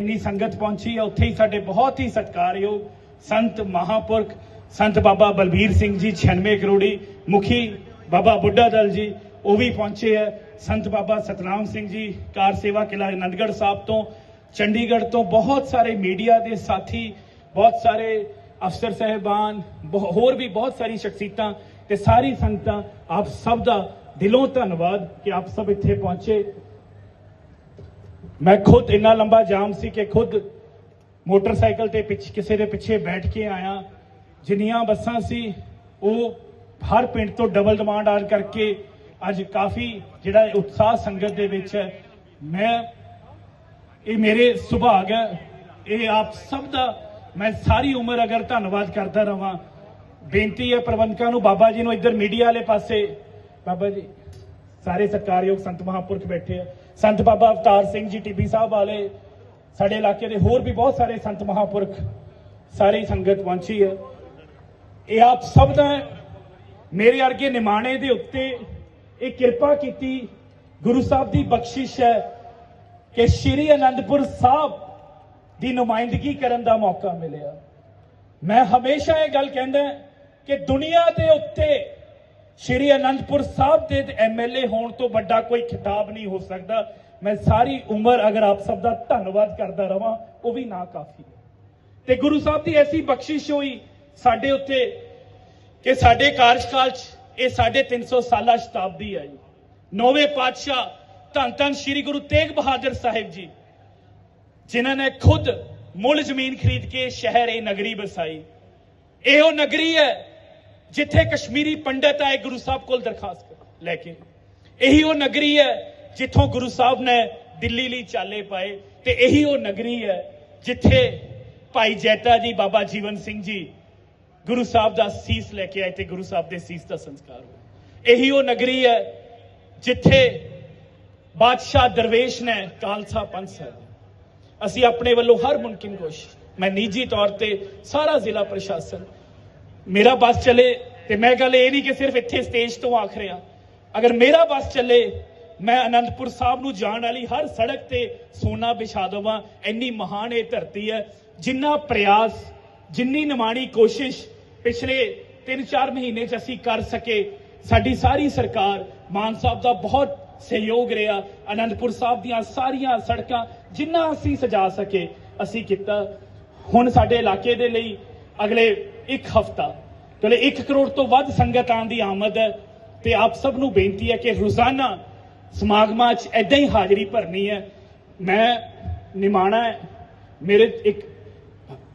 ਇੰਨੀ ਸੰਗਤ ਪਹੁੰਚੀ ਹੈ, ਉੱਥੇ ਹੀ ਸਾਡੇ ਬਹੁਤ ਹੀ ਸਤਿਕਾਰਯੋਗ ਸੰਤ ਮਹਾਪੁਰਖ ਸੰਤ ਬਾਬਾ ਬਲਬੀਰ ਸਿੰਘ ਜੀ 96 ਕਰੋੜੀ ਮੁਖੀ ਬਾਬਾ ਬੁੱਢਾ ਦਲ ਜੀ, ਉਹ ਵੀ ਪਹੁੰਚੇ ਹੈ। ਸੰਤ ਬਾਬਾ ਸਤਨਾਮ ਸਿੰਘ ਜੀ, ਕਾਰ ਸੇਵਾ ਕਿਲਾ ਆਨੰਦਗੜ੍ਹ ਸਾਹਿਬ ਤੋਂ, ਚੰਡੀਗੜ੍ਹ ਤੋਂ ਬਹੁਤ ਸਾਰੇ ਮੀਡੀਆ ਦੇ ਸਾਥੀ, ਬਹੁਤ ਸਾਰੇ ਅਫਸਰ ਸਹਿਬਾਨ, ਬਹੁ- ਹੋਰ ਵੀ ਬਹੁਤ ਸਾਰੀ ਸ਼ਖਸੀਅਤਾਂ ਤੇ ਸਾਰੀ ਸੰਗਤਾਂ, ਆਪ ਸਭ ਦਾ ਦਿਲੋਂ ਧੰਨਵਾਦ ਕਿ ਆਪ ਸਭ ਇੱਥੇ ਪਹੁੰਚੇ। ਮੈਂ ਖੁਦ ਇੰਨਾ ਲੰਬਾ ਜਾਮ ਸੀ ਕਿ ਖੁਦ ਮੋਟਰਸਾਈਕਲ ਤੇ ਪਿੱਛੇ, ਕਿਸੇ ਦੇ ਪਿੱਛੇ ਬੈਠ ਕੇ ਆਇਆ। ਜਿੰਨੀਆਂ ਬੱਸਾਂ ਸੀ, ਉਹ ਹਰ ਪਿੰਡ ਤੋਂ ਡਬਲ ਡਿਮਾਂਡ ਆਣ ਕਰਕੇ ਅੱਜ ਕਾਫੀ ਜਿਹੜਾ ਉਤਸ਼ਾਹ ਸੰਗਤ ਦੇ ਵਿੱਚ ਹੈ। ਮੈਂ, ਇਹ ਮੇਰੇ ਸੁਭਾਗ ਹੈ। ਇਹ ਆਪ ਸਭ ਦਾ ਮੈਂ ਸਾਰੀ ਉਮਰ ਅਗਰ ਧੰਨਵਾਦ ਕਰਦਾ ਰਵਾਂ ਬੇਨਤੀ ਹੈ ਪ੍ਰਬੰਧਕਾਂ ਨੂੰ, ਬਾਬਾ ਜੀ ਨੂੰ ਇੱਧਰ ਮੀਡੀਆ ਵਾਲੇ ਪਾਸੇ। ਬਾਬਾ ਜੀ ਸਾਰੇ ਸਤਿਕਾਰਯੋਗ ਸੰਤ ਮਹਾਂਪੁਰਖ ਬੈਠੇ ਆ। ਸੰਤ ਬਾਬਾ ਅਵਤਾਰ ਸਿੰਘ ਜੀ ਟੀਬੀ ਸਾਹਿਬ ਵਾਲੇ, ਸਾਡੇ ਇਲਾਕੇ ਦੇ ਹੋਰ ਵੀ ਬਹੁਤ ਸਾਰੇ ਸੰਤ ਮਹਾਂਪੁਰਖ, ਸਾਰੀ ਸੰਗਤ ਪਹੁੰਚੀ ਹੈ ਇਹ ਆਪ ਸਭ ਦਾ ਮੇਰੇ ਅਰਗੇ ਨਿਮਾਣੇ ਦੇ ਉੱਤੇ ਇਹ ਕਿਰਪਾ ਕੀਤੀ ਗੁਰੂ ਸਾਹਿਬ ਦੀ ਬਖਸ਼ਿਸ਼ ਹੈ ਕਿ ਸ਼੍ਰੀ ਅਨੰਦਪੁਰ ਸਾਹਿਬ ਦੀ ਨੁਮਾਇੰਦਗੀ ਕਰਨ ਦਾ ਮੌਕਾ ਮਿਲਿਆ। ਮੈਂ ਹਮੇਸ਼ਾ ਇਹ ਗੱਲ ਕਹਿੰਦਾ ਕਿ ਦੁਨੀਆ ਦੇ ਉੱਤੇ ਸ਼੍ਰੀ ਅਨੰਦਪੁਰ ਸਾਹਿਬ ਦੇ ਐਮਐਲਏ ਹੋਣ ਤੋਂ ਵੱਡਾ ਕੋਈ ਖਿਤਾਬ ਨਹੀਂ ਹੋ ਸਕਦਾ। ਮੈਂ ਸਾਰੀ ਉਮਰ ਅਗਰ ਆਪ ਸਭ ਦਾ ਧੰਨਵਾਦ ਕਰਦਾ ਰਵਾਂ, ਉਹ ਵੀ ਨਾ ਕਾਫੀ। ਹੈ ਤੇ ਗੁਰੂ ਸਾਹਿਬ ਦੀ ਐਸੀ ਬਖਸ਼ਿਸ਼ ਹੋਈ ਸਾਡੇ ਉੱਤੇ ਕਿ ਸਾਡੇ ਕਾਰਜਕਾਲ 'ਚ ਇਹ ਸਾਡੇ 300 ਸਾਲਾ ਸ਼ਤਾਬਦੀ ਹੈ ਜੀ ਨੌਵੇਂ ਪਾਤਸ਼ਾਹ ਧੰਨ ਧੰਨ ਸ੍ਰੀ ਗੁਰੂ ਤੇਗ ਬਹਾਦਰ ਸਾਹਿਬ ਜੀ, ਜਿਨ੍ਹਾਂ ਨੇ ਖੁਦ ਮੁੱਲ ਜ਼ਮੀਨ ਖਰੀਦ ਕੇ ਸ਼ਹਿਰ ਇਹ ਨਗਰੀ ਬਸਾਈ ਇਹ ਉਹ ਨਗਰੀ ਹੈ ਜਿੱਥੇ ਕਸ਼ਮੀਰੀ ਪੰਡਤ ਆਏ ਗੁਰੂ ਸਾਹਿਬ ਕੋਲ ਦਰਖਾਸਤ ਲੈ ਕੇ ਇਹੀ ਉਹ ਨਗਰੀ ਹੈ ਜਿੱਥੋਂ ਗੁਰੂ ਸਾਹਿਬ ਨੇ ਦਿੱਲੀ ਲਈ ਚਾਲੇ ਪਾਏ ਤੇ ਇਹੀ ਉਹ ਨਗਰੀ ਹੈ ਜਿੱਥੇ ਭਾਈ ਜੈਤਾ ਜੀ ਬਾਬਾ ਜੀਵਨ ਸਿੰਘ ਜੀ ਗੁਰੂ ਸਾਹਿਬ ਦਾ ਸੀਸ ਲੈ ਕੇ ਆਏ ਤੇ ਗੁਰੂ ਸਾਹਿਬ ਦੇ ਸੀਸ ਦਾ ਸੰਸਕਾਰ ਹੋਇਆ ਇਹੀ ਉਹ ਨਗਰੀ ਹੈ ਜਿੱਥੇ ਬਾਦਸ਼ਾਹ ਦਰਵੇਸ਼ ਨੇ ਖਾਲਸਾ ਪੰਥ ਸਾਹਿਬ ਅਸੀਂ ਆਪਣੇ ਵੱਲੋਂ ਹਰ ਮੁਮਕਿਨ ਕੋਸ਼ਿਸ਼ ਮੈਂ ਨਿੱਜੀ ਤੌਰ ਤੇ ਸਾਰਾ ਜ਼ਿਲ੍ਹਾ ਪ੍ਰਸ਼ਾਸਨ ਮੇਰਾ ਬੱਸ ਚੱਲੇ ਤੇ ਮੈਂ ਗੱਲ ਇਹ ਨਹੀਂ ਕਿ ਸਿਰਫ ਇੱਥੇ ਸਟੇਜ ਤੋਂ ਆਖ ਰਿਹਾ ਅਗਰ ਮੇਰਾ ਬੱਸ ਚੱਲੇ ਮੈਂ ਅਨੰਦਪੁਰ ਸਾਹਿਬ ਨੂੰ ਜਾਣ ਵਾਲੀ ਹਰ ਸੜਕ ਤੇ ਸੋਨਾ ਵਿਛਾ ਦੇਵਾਂ ਇੰਨੀ ਮਹਾਨ ਇਹ ਧਰਤੀ ਹੈ ਜਿੰਨਾ ਪ੍ਰਯਾਸ ਜਿੰਨੀ ਨਿਮਾਣੀ ਕੋਸ਼ਿਸ਼ ਪਿਛਲੇ 3-4 ਮਹੀਨੇ ਚ ਅਸੀਂ ਕਰ ਸਕੇ ਸਾਡੀ ਸਾਰੀ ਸਰਕਾਰ ਮਾਨ ਸਾਹਿਬ ਦਾ ਬਹੁਤ ਸਹਿਯੋਗ ਰਿਹਾ ਅਨੰਦਪੁਰ ਸਾਹਿਬ ਦੀਆਂ ਸਾਰੀਆਂ ਸੜਕਾਂ ਜਿੰਨਾ ਅਸੀਂ ਸਜਾ ਸਕੇ ਅਸੀਂ ਕੀਤਾ ਹੁਣ ਸਾਡੇ ਇਲਾਕੇ ਦੇ ਲਈ ਅਗਲੇ ਇੱਕ ਹਫਤਾ। ਚਲੇ 1 ਕਰੋੜ ਤੋਂ ਵੱਧ ਸੰਗਤ ਆਉਣ ਦੀ ਆਮਦ ਹੈ ਤੇ ਆਪ ਸਭ ਨੂੰ ਬੇਨਤੀ ਹੈ ਕਿ ਰੋਜ਼ਾਨਾ ਸਮਾਗਮਾਂ 'ਚ ਐਦਾਂ ਹੀ ਹਾਜ਼ਰੀ ਭਰਨੀ ਹੈ। ਮੈਂ ਨਿਮਾਣਾ ਹੈ। ਮੇਰੇ ਇੱਕ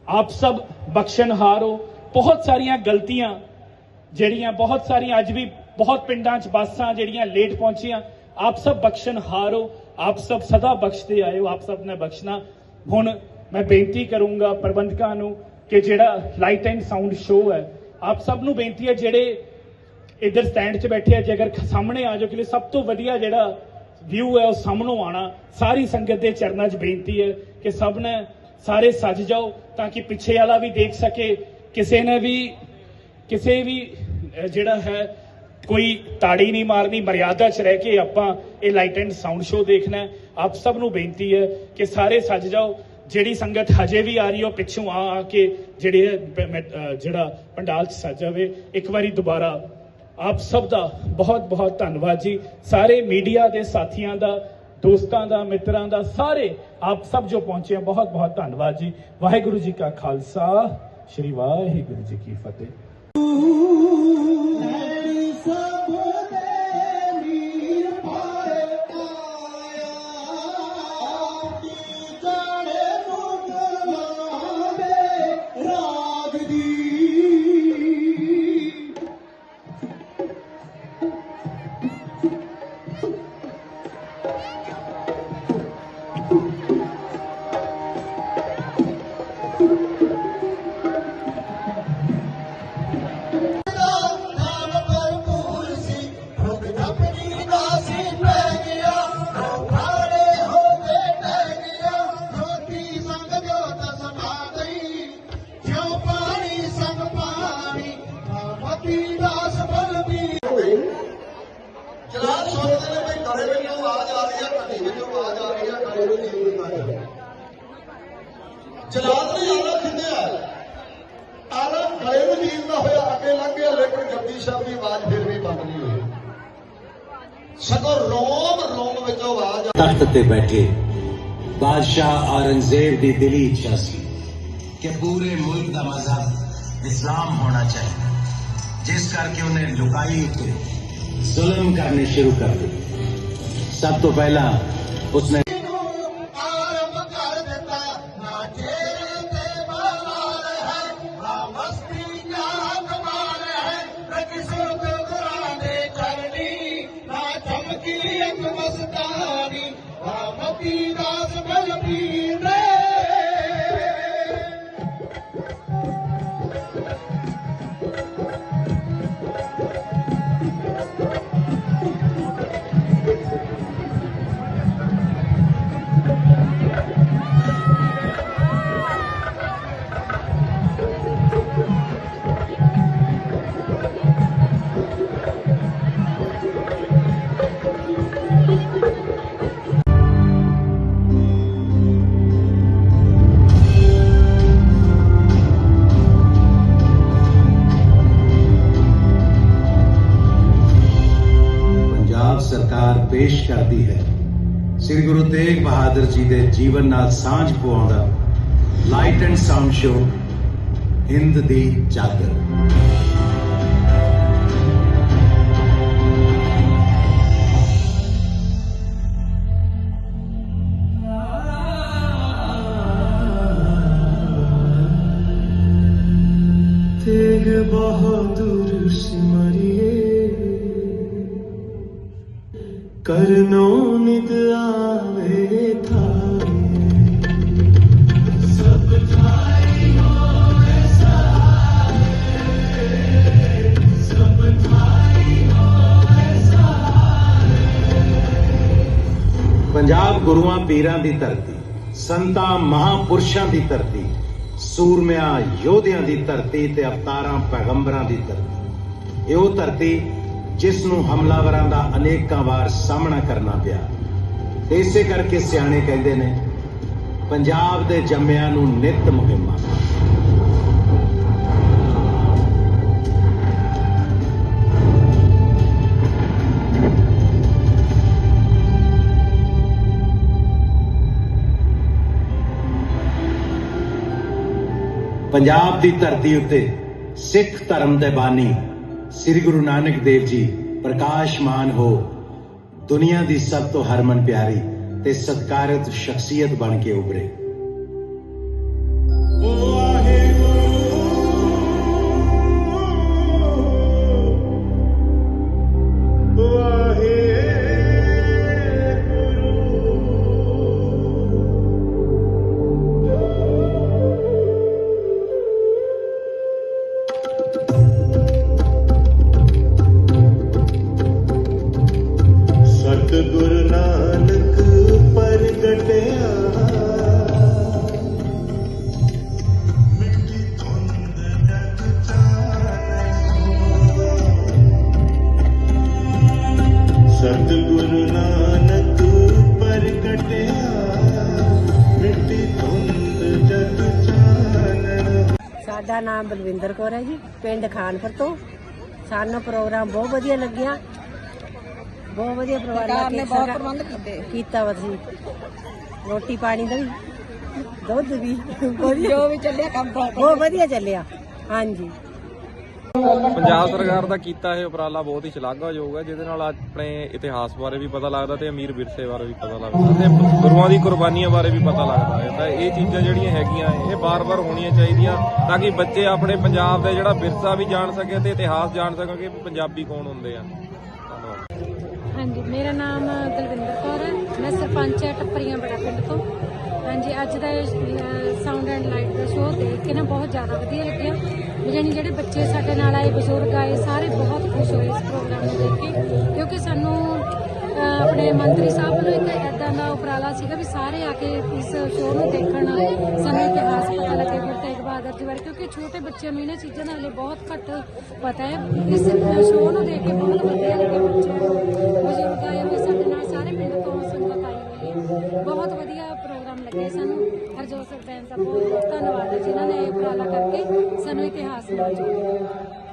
ਆਪ ਸਭ ਬਖਸ਼ਣਹਾਰ ਹੋ ਬਹੁਤ ਸਾਰੀਆਂ ਗਲਤੀਆਂ ਜਿਹੜੀਆਂ ਬਹੁਤ ਸਾਰੀਆਂ ਅੱਜ ਵੀ ਬਹੁਤ ਪਿੰਡਾਂ 'ਚ ਬੱਸਾਂ ਜਿਹੜੀਆਂ ਲੇਟ ਪਹੁੰਚੀਆਂ, ਆਪ ਸਭ ਬਖਸ਼ਣਹਾਰ ਹੋ ਆਪ ਸਭ ਸਦਾ ਬਖਸ਼ਦੇ ਆਏ ਹੋ ਆਪ ਸਭ ਨੇ ਬਖਸ਼ਣਾ। ਹੁਣ ਮੈਂ ਬੇਨਤੀ ਕਰੂੰਗਾ ਪ੍ਰਬੰਧਕਾਂ ਨੂੰ ਕਿ ਜਿਹੜਾ ਲਾਈਟ ਐਂਡ ਸਾਊਂਡ ਸ਼ੋਅ ਹੈ, ਆਪ ਸਭ ਨੂੰ ਬੇਨਤੀ ਹੈ ਜਿਹੜੇ ਇੱਧਰ ਸਟੈਂਡ 'ਚ ਬੈਠੇ ਆ, ਜੇ ਅਗਰ ਸਾਹਮਣੇ ਆ ਜਾਓ, ਕਿ ਸਭ ਤੋਂ ਵਧੀਆ ਜਿਹੜਾ ਵਿਊ ਹੈ, ਉਹ ਸਾਹਮਣੋਂ ਆਣਾ ਸਾਰੀ ਸੰਗਤ ਦੇ ਚਰਨਾਂ 'ਚ ਬੇਨਤੀ ਹੈ ਕਿ ਸਭ ਨੇ ਸਾਰੇ ਸੱਜ ਜਾਓ, ਤਾਂ ਕਿ ਪਿੱਛੇ ਵਾਲਾ ਵੀ ਦੇਖ ਸਕੇ। ਕਿਸੇ ਨੇ ਵੀ, ਕਿਸੇ ਵੀ ਜਿਹੜਾ ਹੈ, ਕੋਈ ਤਾੜੀ ਨਹੀਂ ਮਾਰਨੀ, ਮਰਿਆਦਾ 'ਚ ਰਹਿ ਕੇ ਆਪਾਂ ਇਹ ਲਾਈਟ ਐਂਡ ਸਾਊਂਡ ਸ਼ੋਅ ਦੇਖਣਾ ਆਪ ਸਭ ਨੂੰ ਬੇਨਤੀ ਹੈ ਕਿ ਸਾਰੇ ਸੱਜ ਜਾਓ ਜਿਹੜੀ ਸੰਗਤ ਹਜੇ ਵੀ ਆ ਰਹੀ ਹੈ, ਉਹ ਪਿੱਛੋਂ ਆ ਆ ਕੇ ਜਿਹੜੇ ਜਿਹੜਾ ਪੰਡਾਲ 'ਚ ਸੱਜ ਜਾਵੇ, ਇੱਕ ਵਾਰੀ ਦੁਬਾਰਾ ਆਪ ਸਭ ਦਾ ਬਹੁਤ ਬਹੁਤ ਧੰਨਵਾਦ ਜੀ। ਸਾਰੇ ਮੀਡੀਆ ਦੇ ਸਾਥੀਆਂ ਦਾ, ਦੋਸਤਾਂ ਦਾ, ਮਿੱਤਰਾਂ ਦਾ, ਸਾਰੇ ਆਪ ਸਭ ਜੋ ਪਹੁੰਚੇ ਬਹੁਤ ਬਹੁਤ ਧੰਨਵਾਦ ਜੀ। ਵਾਹਿਗੁਰੂ ਜੀ ਕਾ ਖਾਲਸਾ, ਸ੍ਰੀ ਵਾਹਿਗੁਰੂ ਜੀ ਕੀ ਫਤਿਹ। ਗਲੇ ਨੂੰ ਲੀਲਦਾ ਹੋਇਆ, ਅੱਗੇ ਲੰਘ ਗਿਆ, ਲੇਕਿਨ ਗੱਦੀ ਸ਼ਬਦ ਦੀ ਆਵਾਜ਼ ਫਿਰ ਵੀ ਬੰਦ ਨਹੀਂ ਹੋਈ। ਸਗੋਂ ਰੋਮ ਰੋਮ ਵਿੱਚ ਆਵਾਜ਼ ਤਖਤ ਤੇ ਬੈਠੇ ਬਾਦਸ਼ਾਹ ਔਰੰਗਜ਼ੇਬ ਦੀ ਦਿਲੀ ਇੱਛਾ ਸੀ ਕਿ ਪੂਰੇ ਮੁਲਕ ਦਾ ਮਜ਼ਹਬ ਇਸਲਾਮ ਹੋਣਾ ਚਾਹੀਦਾ। ਜਿਸ ਕਰਕੇ ਉਹਨੇ ਲੁਕਾਈ ਤੇ ਜ਼ੁਲਮ ਕਰਨੇ ਸ਼ੁਰੂ ਕਰ ਦਿੱਤੇ। ਸਭ ਤੋਂ ਪਹਿਲਾਂ ਇੱਕ ਮਸਤਾਨੀ ਨਾ ਸਰਕਾਰ ਪੇਸ਼ ਕਰਦੀ ਹੈ। ਸ੍ਰੀ ਗੁਰੂ ਤੇਗ ਬਹਾਦਰ ਜੀ ਦੇ ਜੀਵਨ ਨਾਲ ਸਾਂਝ ਪਵਾਉਂਦਾ light and sound show Hind ਦੀ ਚਾਦਰ। ਪੰਜਾਬ ਗੁਰੂਆਂ ਪੀਰਾਂ ਦੀ ਧਰਤੀ, ਸੰਤਾਂ ਮਹਾਪੁਰਸ਼ਾਂ ਦੀ ਧਰਤੀ, ਸੂਰਮਿਆਂ ਯੋਧਿਆਂ ਦੀ ਧਰਤੀ ਤੇ ਅਵਤਾਰਾਂ ਪੈਗੰਬਰਾਂ ਦੀ ਧਰਤੀ। ਇਹ ਉਹ ਧਰਤੀ ਜਿਸ ਨੂੰ ਹਮਲਾਵਰਾਂ ਦਾ ਅਨੇਕਾਂ ਵਾਰ ਸਾਹਮਣਾ ਕਰਨਾ ਪਿਆ। ਇਸੇ ਕਰਕੇ ਸਿਆਣੇ ਕਹਿੰਦੇ ਨੇ, ਪੰਜਾਬ ਦੇ ਜੰਮਿਆਂ ਨੂੰ ਨਿਤ ਮੁਹਿੰਮਾਂ ਪੰਜਾਬ ਦੀ ਧਰਤੀ ਉੱਤੇ ਸਿੱਖ ਧਰਮ ਦੇ ਬਾਨੀ ਸ੍ਰੀ ਗੁਰੂ ਨਾਨਕ ਦੇਵ ਜੀ, ਪ੍ਰਕਾਸ਼ਮਾਨ ਹੋ। ਦੁਨੀਆ ਦੀ ਸਭ ਤੋਂ ਹਰਮਨ ਪਿਆਰੀ ਤੇ ਸਤਿਕਾਰਤ ਸ਼ਖਸੀਅਤ ਬਣ ਕੇ ਉਭਰੇ। ਨਾਮ ਬਲਵਿੰਦਰ ਕੌਰ ਹੈ ਜੀ ਪਿੰਡ ਖਾਨਪੁਰ ਤੋਂ। ਸਾਨੂੰ ਪ੍ਰੋਗਰਾਮ ਬਹੁਤ ਵਧੀਆ ਲੱਗਿਆ। ਬਹੁਤ ਵਧੀਆ ਪ੍ਰੋਗਰਾਮ ਨੇ ਬਹੁਤ ਪ੍ਰਬੰਧ ਕੀਤੇ। ਕੀਤਾ ਵਾ ਜੀ ਰੋਟੀ ਪਾਣੀ ਦਾ ਵੀ ਦੁੱਧ ਵੀ ਜੋ ਵੀ ਚੱਲਿਆ ਕੰਮ ਬਹੁਤ ਵਧੀਆ ਚੱਲਿਆ। ਹਾਂਜੀ। ਪੰਜਾਬ ਸਰਕਾਰ ਦਾ ਕੀਤਾ ਇਹ ਉਪਰਾਲਾ ਬਹੁਤ ਹੀ ਸ਼ਲਾਘਾਯੋਗ ਹੈ, ਜਿਹਦੇ ਨਾਲ ਆਪਣੇ ਇਤਿਹਾਸ ਬਾਰੇ ਵੀ ਪਤਾ ਲੱਗਦਾ ਤੇ ਅਮੀਰ ਵਿਰਸੇ ਬਾਰੇ ਵੀ ਪਤਾ ਲੱਗਦਾ ਤੇ ਗੁਰੂਆਂ ਦੀ ਕੁਰਬਾਨੀਆਂ ਬਾਰੇ ਵੀ ਪਤਾ ਲੱਗਦਾ ਹੈ। ਤਾਂ ਇਹ ਚੀਜ਼ਾਂ ਜਿਹੜੀਆਂ ਹੈਗੀਆਂ, ਇਹ ਬਾਰ-ਬਾਰ ਹੋਣੀਆਂ ਚਾਹੀਦੀਆਂ ਤਾਂ ਕਿ ਬੱਚੇ ਆਪਣੇ ਪੰਜਾਬ ਦਾ ਜਿਹੜਾ ਵਿਰਸਾ ਵੀ ਜਾਣ ਸਕੇ ਤੇ ਇਤਿਹਾਸ ਜਾਣ ਸਕਣ ਕਿ ਪੰਜਾਬੀ ਕੌਣ ਹੁੰਦੇ ਆ। ਧੰਨਵਾਦ। ਹਾਂਜੀ, ਮੇਰਾ ਨਾਮ ਦਲਵਿੰਦਰ ਕੌਰ ਹੈ। ਮੈਂ ਸਰਪੰਚ ਹੈ ਟੱਪਰੀਆਂ ਬੜਾ ਪਿੰਡ ਤੋਂ। ਹਾਂਜੀ, ਅੱਜ ਦਾ ਸਾਊਂਡ ਐਂਡ ਲਾਈਟ ਦਾ ਸ਼ੋਅ ਦੇਖ ਕੇ ਨਾ ਬਹੁਤ ਜ਼ਿਆਦਾ ਵਧੀਆ ਲੱਗਿਆ। ਜਾਣੀ ਜਿਹੜੇ ਬੱਚੇ ਸਾਡੇ ਨਾਲ ਆਏ, ਬਜ਼ੁਰਗ ਆਏ, ਸਾਰੇ ਬਹੁਤ ਖੁਸ਼ ਹੋਏ ਇਸ ਪ੍ਰੋਗਰਾਮ ਨੂੰ ਦੇਖ ਕੇ। ਕਿਉਂਕਿ ਸਾਨੂੰ ਆਪਣੇ ਮੰਤਰੀ ਸਾਹਿਬ ਨੂੰ ਇੱਕ ਐਦਾਂ ਦਾ ਉਪਰਾਲਾ ਸੀਗਾ ਵੀ ਸਾਰੇ ਆ ਕੇ ਇਸ ਸ਼ੋਅ ਨੂੰ ਦੇਖਣ ਸਾਨੂੰ ਇਤਿਹਾਸ ਪਤਾ ਲੱਗੇ ਗੁਰੂ ਤੇਗ ਬਹਾਦਰ ਜੀ ਬਾਰੇ, ਕਿਉਂਕਿ ਛੋਟੇ ਬੱਚਿਆਂ ਨੂੰ ਇਹਨਾਂ ਚੀਜ਼ਾਂ ਦਾ ਹਲੇ ਬਹੁਤ ਘੱਟ ਪਤਾ ਹੈ। ਇਸ ਸ਼ੋਅ ਨੂੰ ਦੇਖ ਕੇ ਬਹੁਤ ਵਧੀਆ ਲੱਗਿਆ ਬੱਚਿਆਂ ਨੂੰ। ਬਜ਼ੁਰਗ ਆਏ ਹੋਏ ਸਾਡੇ ਨਾਲ ਸਾਰੇ ਪਿੰਡ ਤੋਂ ਸੰਗਤ ਆਈ ਹੋਈ ਹੈ। ਬਹੁਤ ਵਧੀਆ ਪ੍ਰੋਗਰਾਮ ਲੱਗੇ ਸਾਨੂੰ। ਹਰਜੋਤ ਸਰਪੰਚ ਦਾ ਬਹੁਤ ਬਹੁਤ ਧੰਨਵਾਦ ਹੈ ਜਿਨ੍ਹਾਂ ਨੇ ਇਹ ਉਪਰਾਲਾ ਕਰਕੇ ਸਾਨੂੰ ਇਤਿਹਾਸ ਨਾਲ ਜੋੜਿਆ